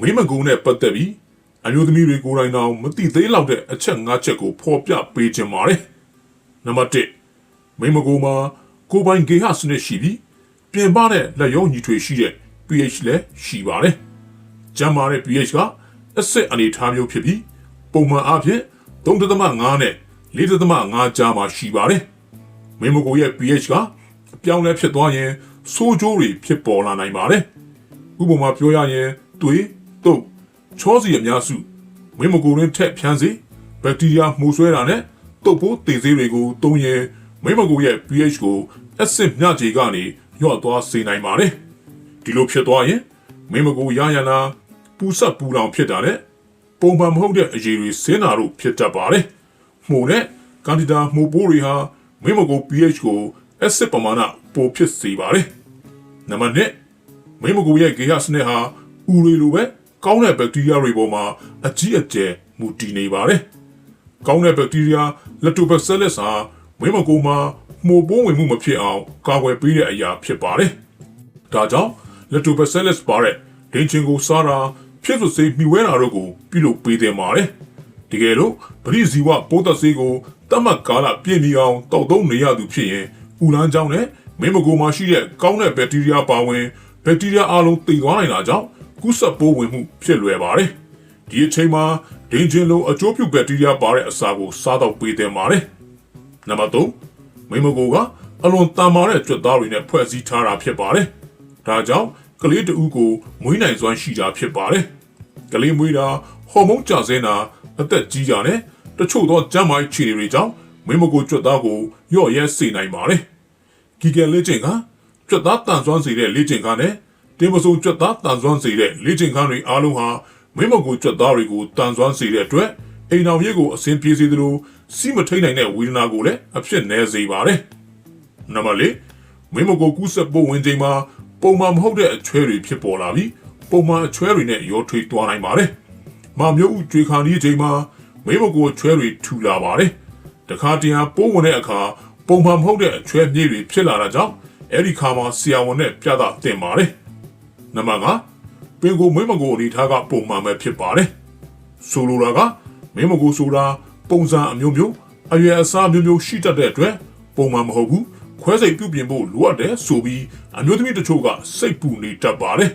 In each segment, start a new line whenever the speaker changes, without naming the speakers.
မိမကုံနဲ့ပတ်သက်ပြီးအမျိုးသမီးတွေကိုယ်တိုင်တောင်မသိသေးလောက်တဲ့အချက်၅ချက်ကိုဖော်ပြပေးခြင်းပါတယ်။နံပါတ်1မိမကုံမှာကိုယ်ပိုင်ဂေဟစနစ်ရှိပြီးပြင်ပတဲ့လက်ရုံးညီထွေရှိတဲ့ pH လည်းရှိပါတယ်။ကျန်းမာတဲ့ pH ကအဆင့်အနေထားမျိုးဖြစ်ပြီးပုံမှန်အားဖြင့်3.5နဲ့4.5ကြားမှာရှိပါတယ်။မိမကိုရဲ့ pH ကအပြောင်းလဲဖြစ်သွားရင်ဆိုးကျိုးတွေဖြစ်ပေါ်လာနိုင်ပါတယ်။ဥပမာပြောရရင်သွေး တုပ်ချောစီအများစုမိမကိုရင်းထက်ဖြန်းစေဘက်တီးရီးယားမှုဆွဲတာနဲ့တုပ်ဖို့တည်စေးတွေကိုသုံးရင်မိမကိုရဲ့ pH ကိုအဆင့်မျှခြေကနေညော့သွားစေနိုင်ပါတယ်။ဒီလိုဖြစ်သွားရင်မိမကိုရရနာပူဆက်ပူလောင်ဖြစ်တာနဲ့ပုံမှန်မဟုတ်တဲ့အရေးတွေဆင်းတာတို့ဖြစ်တတ်ပါတယ်။မှုနဲ့ကန်ဒီတာမှုပိုးတွေဟာမိမကို pH ကိုအဆစ်ပမာဏပိုဖြစ်စေပါတယ်။နံပါတ်1မိမကိုရဲ့ဂေဟစနစ်ဟာဥရီလိုပဲ ကောင်းတဲ့ဘက်တီးရီးယားတွေပေါ်မှာအကြီးအကျယ်မူတည်နေပါတယ်။ကောင်းတဲ့ဘက်တီးရီးယားလက်တိုဘက်ဆဲလက်ဟာမိမကိုမှာမှုပိုးဝင်မှုမဖြစ်အောင်ကာကွယ်ပေးတဲ့အရာဖြစ်ပါတယ်။ဒါကြောင့်လက်တိုဘက်ဆဲလက်ပါတဲ့ဒင်ချင်ကိုစားတာဖြစ်သူစေးမြှဝဲတာတို့ကိုပြုလုပ်ပေးတယ်ပါတယ်။တကယ်လို့ပရိဇီဝပိုးသက်စေးကိုတတ်မှတ်ကာလပြည့်မီအောင်တောက်သုံးနေရသူဖြစ်ရင်ဥလန်းကြောင်းနဲ့မင်းမကိုမှာရှိတဲ့ကောင်းတဲ့ဘက်တီးရီးယားပါဝင်ဘက်တီးရီးယားအလုံးတိမ်သွားနိုင်တာကြောင့် ကူးစက်ပိုးဝင်မှုဖြစ်လွယ်ပါတယ်။ဒီအချိန်မှာဒင်ဂျင်လိုအကျိုးပြုဘက်တီးရီးယားပါတဲ့အစာကိုစားတော့ပေးတယ်ပါတယ်။နံပါတ်3မင်းမကိုကအလွန်တန်မာတဲ့ကြွက်သားတွေနဲ့ဖွဲ့စည်းထားတာဖြစ်ပါတယ်။ဒါကြောင့်ကလေးတဦးကိုမွေးနိုင်စွမ်းရှိတာဖြစ်ပါတယ်။ကလေးမွေးတာဟော်မုန်းကျဆင်းတာအသက်ကြီးတာနဲ့တချို့သောကျန်းမာရေးခြေတွေကြောင့်မင်းမကိုကြွက်သားကိုရော့ရဲစေနိုင်ပါတယ်။ကီကယ်လေ့ကျင့်ကကြွက်သားတန်ဆွမ်းစေတဲ့လေ့ကျင့်ခန်းနဲ့ တင်ပစုံကြွက်သားတန်ဆွမ်းစေတဲ့လေ့ကျင့်ခန်းတွေအားလုံးဟာမင်းမကိုကြွက်သားတွေကိုတန်ဆွမ်းစေတဲ့အတွက်အိမ်တော်ရေးကိုအဆင်ပြေစေသလိုစီးမထိန်နိုင်တဲ့ဝေဒနာကိုလည်းအဖြစ်နည်းစေပါတယ်။နံပါတ်၄မင်းမကိုကူးဆက်ဖို့ဝင်ချိန်မှာပုံမှန်မဟုတ်တဲ့အချွဲတွေဖြစ်ပေါ်လာပြီးပုံမှန်အချွဲတွေနဲ့ရောထွေးသွားနိုင်ပါတယ်။မာမျိုးဥကြွေခါနီးချိန်မှာမင်းမကိုအချွဲတွေထူလာပါတယ်။တခါတရံပိုးဝင်တဲ့အခါပုံမှန်မဟုတ်တဲ့အချွဲမြေတွေဖြစ်လာတာကြောင့်အဲ့ဒီခါမှာဆရာဝန်နဲ့ပြသတင်ပါတယ်။ နံပါတ်5ပင်ကိုမင်းမကိုအနေထားကပုံမှန်ပဲဖြစ်ပါတယ်။ဆိုလိုတာကမင်းမကိုဆိုတာပုံစံအမျိုးမျိုးအရွယ်အစားမျိုးမျိုးရှိတတ်တဲ့အတွက်ပုံမှန်မဟုတ်ဘူးခွဲစိတ်ပြုပြင်ဖို့လိုအပ်တယ်ဆိုပြီးအမျိုးသမီးတချို့ကစိတ်ပူနေတတ်ပါတယ်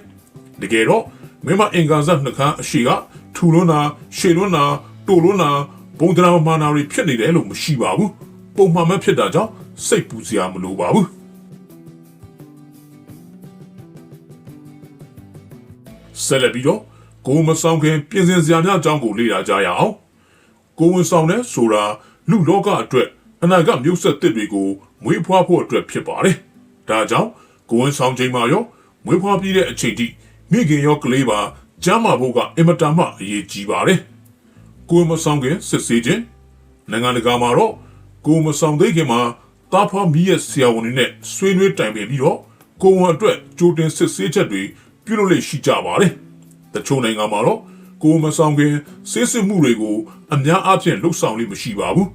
တကယ်တော့မင်းမအင်္ဂါဇက်နှခမ်းအရှိကထူလွန်းတာရှည်လွန်းတာတိုလွန်းတာဘုံဒရာမာနာတွေဖြစ်နေတယ်လို့မရှိပါဘူးပုံမှန်ပဲဖြစ်တာကြောင့်စိတ်ပူစရာမလိုပါဘူး ဆက်လက်ပြီးတော့ကိုမဆောင်ခင်ပြင်ဆင်စရာများအကြောင်းကိုလေ့လာကြရအောင်ကိုဝင်ဆောင်တဲ့ဆိုတာလူလောကအတွက်အနာဂတ်မျိုးဆက်သစ်တွေကိုမွေးဖွားဖို့အတွက်ဖြစ်ပါတယ်။ဒါကြောင့်ကိုဝင်ဆောင်ချိန်မှာရောမွေးဖွားပြီးတဲ့အချိန်ထိမိခင်ရောကလေးပါကျမ်းမာဖို့ကအင်မတန်မှအရေးကြီးပါတယ်။ကိုမဆောင်ခင်စစ်ဆေးခြင်းနိုင်ငံတကာမှာတော့ကိုမဆောင်သေးခင်မှာတာဖာမီရဲ့ဆရာဝန်တွေနဲ့ဆွေးနွေးတိုင်ပင်ပြီးတော့ကိုဝန်အတွက်ကြိုတင်စစ်ဆေးချက်တွေ ပြုလုပ်လေ့ရှိကြပါတယ်။တချို့နိုင်ငံမှာတော့ကိုမဆောင်ခင်ဆေးစစ်မှုတွေကိုအများအားဖြင့်လှုပ်ဆောင်လိမ့်မရှိပါဘူး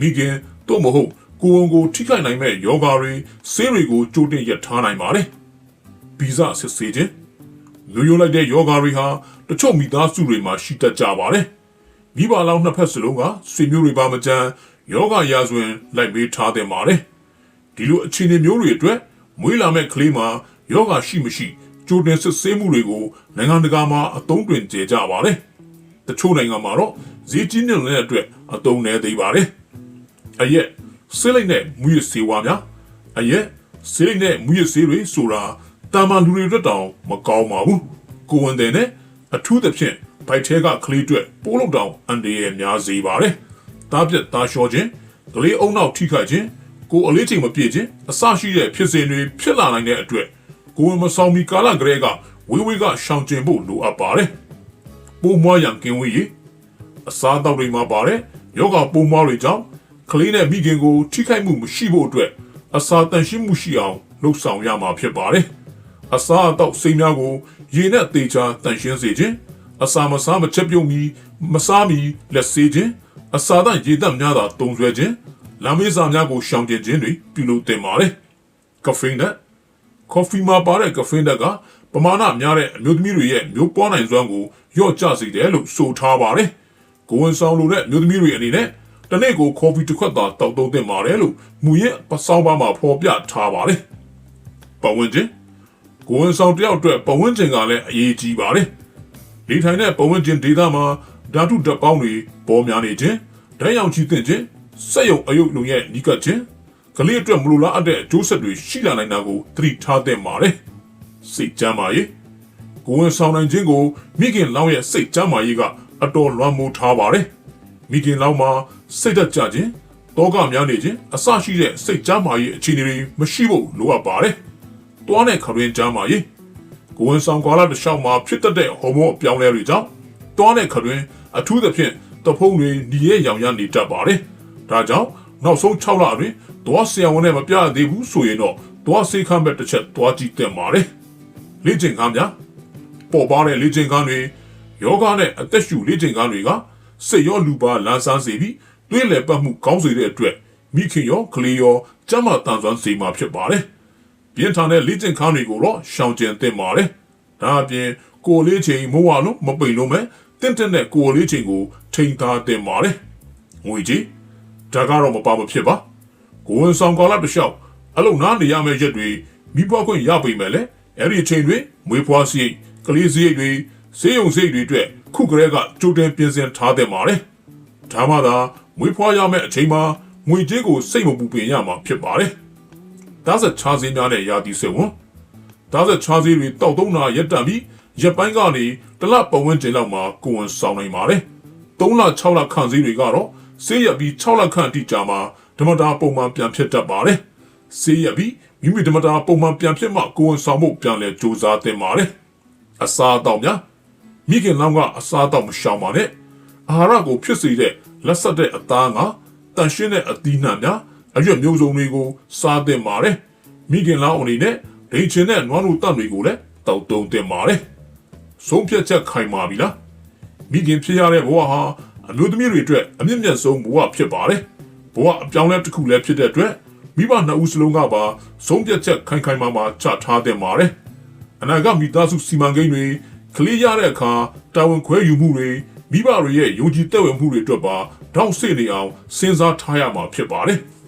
မိခင်တို့မဟုတ်ကိုဝန်ကိုထိခိုက်နိုင်မဲ့ယောဂါတွေဆေးတွေကိုကြိုတင်ရထားနိုင်ပါတယ်ဗီဇစစ်ဆေးခြင်းလူရိုးလိုက်တဲ့ယောဂါတွေဟာတချို့မိသားစုတွေမှာရှိတတ်ကြပါတယ်မိဘလောင်နှစ်ဖက်စလုံးကဆွေမျိုးတွေပါမကြမ်းယောဂရာဇဝင်လိုက်ပေးထားတဲ့ပါတယ်ဒီလိုအခြေအနေမျိုးတွေအတွက်မွေးလာမဲ့ကလေးမှာယောဂရှိမရှိ ကြိုတင်စစ်ဆေးမှုတွေကိုနိုင်ငံတကာမှာအသုံးတွင်ကျေကြပါတယ်။တချို့နိုင်ငံမှာတော့ဈေးကြီးနေတဲ့အတွက်အသုံးနည်းသေးပါတယ်။အရက်ဆေးလိပ်နဲ့မူရစေဝါများအရက်ဆေးလိပ်နဲ့မူရစေးတွေဆိုတာတာမန်လူတွေအတွက်တောင်မကောင်းပါဘူး။ကိုဝန်တဲ့နဲ့အထူးသဖြင့်ဘိုက်ထဲကကလေးတွေပိုးလုံးတောင်အန်ဒီရဲ့များစေပါတယ်။တားပြက်တာလျှော်ခြင်းကလေးအုံနောက်ထိခိုက်ခြင်းကိုအလေးချိန်မပြည့်ခြင်းအစရှိတဲ့ဖြစ်စဉ်တွေဖြစ်လာနိုင်တဲ့အတွက် ကိုယ်မဆောင်မီကာလကလေးကဝေးဝေးကရှောင်ကျဉ်ဖို့လိုအပ်ပါတယ်။ပုံမွားရန်ကင်းဝေးရေးအစားအသောက်တွေမှာပါတယ်ယောဂပုံမွားတွေကြောင့်ကလေးနဲ့မိခင်ကိုထိခိုက်မှုမရှိဖို့အတွက်အစာတန်ရှင်းမှုရှိအောင်လှုပ်ဆောင်ရမှာဖြစ်ပါတယ်။အစားအသောက်စိမ်းများကိုရေနဲ့တေချာတန်ရှင်းစေခြင်းအစာမစားမချက်ပြုတ်မီမစားမီလက်ဆေးခြင်းအစာတန်ရေတန့်များသာတုံဆွဲခြင်းလမ်းမေးစာများကိုရှောင်ကျဉ်ခြင်းတွေပြုလုပ်တင်ပါတယ်။ကဖိန်းနဲ့ ကော်ဖီမှာပါတဲ့ကဖိန်းတက်ကပမာဏများတဲ့အမျိုးသမီးတွေရဲ့မျိုးပွားနိုင်စွမ်းကိုလျော့ကျစေတယ်လို့ဆိုထားပါတယ်။ကိုဝန်ဆောင်လိုတဲ့အမျိုးသမီးတွေအနေနဲ့တနေ့ကိုကော်ဖီတစ်ခွက်သာတောက်သုံးသင့်ပါတယ်လို့မူရဲ့ပစောင်းပါမှာဖော်ပြထားပါတယ်။ပတ်ဝန်းကျင်ကိုဝန်ဆောင်တယောက်အတွက်ပတ်ဝန်းကျင်ကလည်းအရေးကြီးပါတယ်။နေထိုင်တဲ့ပတ်ဝန်းကျင်ဒေသမှာဓာတုဓာတ်ပေါင်းတွေပေါ်များနေခြင်းဓာတ်ရောင်ချီသင့်ခြင်းစက်ရုံအယုတ်လုံရဲ့နီးကပ်ခြင်း ကလေးအတွက်မလိုလားအပ်တဲ့အကျိုးဆက်တွေရှိလာနိုင်တာကိုသတိထားသင့်ပါတယ်။စိတ်ကြမ်းပါရေးကိုဝန်ဆောင်နိုင်ခြင်းကိုမိခင်လောင်းရဲ့စိတ်ကြမ်းမာရေးကအတော်လွှမ်းမိုးထားပါတယ်။မိခင်လောင်းမှာစိတ်သက်ကြခြင်းတောကများနေခြင်းအစရှိတဲ့စိတ်ကြမ်းမာရေးအခြေအနေတွေမရှိဖို့လိုအပ်ပါတယ်။တွားတဲ့ခရင်ကြမ်းမာရေးကိုဝန်ဆောင်ကာလတစ်လျှောက်မှာဖြစ်တတ်တဲ့ဟော်မုန်းအပြောင်းအလဲတွေကြောင့်တွားတဲ့ခရင်အထူးသဖြင့်တဖုံးတွေညီရဲ့ရောင်ရနေတတ်ပါတယ်။ဒါကြောင့် နောက်ဆုံး6လအတွင်းတွားဆရာဝန်နဲ့မပြရသေးဘူးဆိုရင်တော့တွားဆေးခမ်းဘက်တစ်ချက်တွားကြည့်တင်ပါတယ်။လေ့ကျင့်ခန်းများပေါ်ပါတဲ့လေ့ကျင့်ခန်းတွေယောဂနဲ့အသက်ရှူလေ့ကျင့်ခန်းတွေကစိတ်ရောလူပါလန်းဆန်းစေပြီးတွေးလည်ပတ်မှုကောင်းစေတဲ့အတွက်မိခင်ရောကလေးရောကျန်းမာတန်ဆွမ်းစေမှာဖြစ်ပါတယ်။ပြင်းထန်တဲ့လေ့ကျင့်ခန်းတွေကိုတော့ရှောင်ကျဉ်သင့်ပါတယ်။ဒါအပြင်ကိုယ်လေးချိန်မိုးဝလုံးမပိန်လို့မဲ့တင့်တဲ့နဲ့ကိုယ်လေးချိန်ကိုထိန်ထားသင့်ပါတယ်။ငွေကြီး ဒါကတော့မပါမဖြစ်ပါ။ကိုယ်ဝန်ဆောင်ကာလတစ်လျှောက်အလုံနာနေရမယ့်ရက်တွေမိဘခွင့်ရပေမဲ့လည်းအဲ့ဒီအချိန်တွေမွေးဖွားစရိတ်ကလေးစရိတ်တွေဈေးရုံစရိတ်တွေအတွက်ခုကလေးကကြိုတင်ပြင်ဆင်ထားတဲ့ပါတယ်။ဒါမှသာမွေးဖွားရမယ့်အချိန်မှာငွေကြေးကိုစိတ်မပူပင်ရမှာဖြစ်ပါတယ်။ဒါဆက်ချားစင်းများနဲ့ရာသီစေဝန်ဒါဆက်ချားစင်းတွေတောက်သုံးတာရက်တန်ပြီးရက်ပိုင်းကနေတလပတ်ဝန်းကျင်လောက်မှာကိုဝန်ဆောင်နိုင်ပါတယ်။3လ6လခန့်စည်းတွေကတော့ ဆေးရပြီး6လခန့်အထိကြာမှာဓမ္မတာပုံမှန်ပြန်ဖြစ်တတ်ပါတယ်။ဆေးရပြီးမိမိဓမ္မတာပုံမှန်ပြန်ဖြစ်မှကိုဝန်ဆောင်မှုပြန်လဲစူးစမ်းသင့်ပါတယ်။အစားအသောက်များမိခင်လောင်းကအစားအသောက်မရှောင်ပါနဲ့အာဟာရကိုဖြစ်စေတဲ့လက်ဆက်တဲ့အသားငါတန်ရှင်းတဲ့အသီးနှံများအရွက်မျိုးစုံတွေကိုစားသင့်ပါတယ်မိခင်လောင်းအနေနဲ့ဒိန်ချင်တဲ့နွားနို့တန့်တွေကိုလည်းတောက်တုံသင့်ပါတယ်ဆုံးဖြတ်ချက်ခိုင်မာပြီလားမိခင်ဖြစ်ရတဲ့ဘဝဟာ အမျိုးသမီးတွေအတွက်အမြင့်မြတ်ဆုံးဘဝဖြစ်ပါတယ်ဘဝအပြောင်းလဲတစ်ခုလည်းဖြစ်တဲ့အတွက်မိဘနှစ်ဦးစလုံးကပါဆုံးဖြတ်ချက်ခိုင်ခိုင်မာမာချထားသင့်ပါတယ်အနာဂတ်မိသားစုစီမံကိန်းတွေကလေးရတဲ့အခါတာဝန်ခွဲယူမှုတွေမိဘတွေရဲ့ယုံကြည်သက်ဝင်မှုတွေအတွက်ပါတောက်ဆိတ်နေအောင်စဉ်းစားထားရမှာဖြစ်ပါတယ်။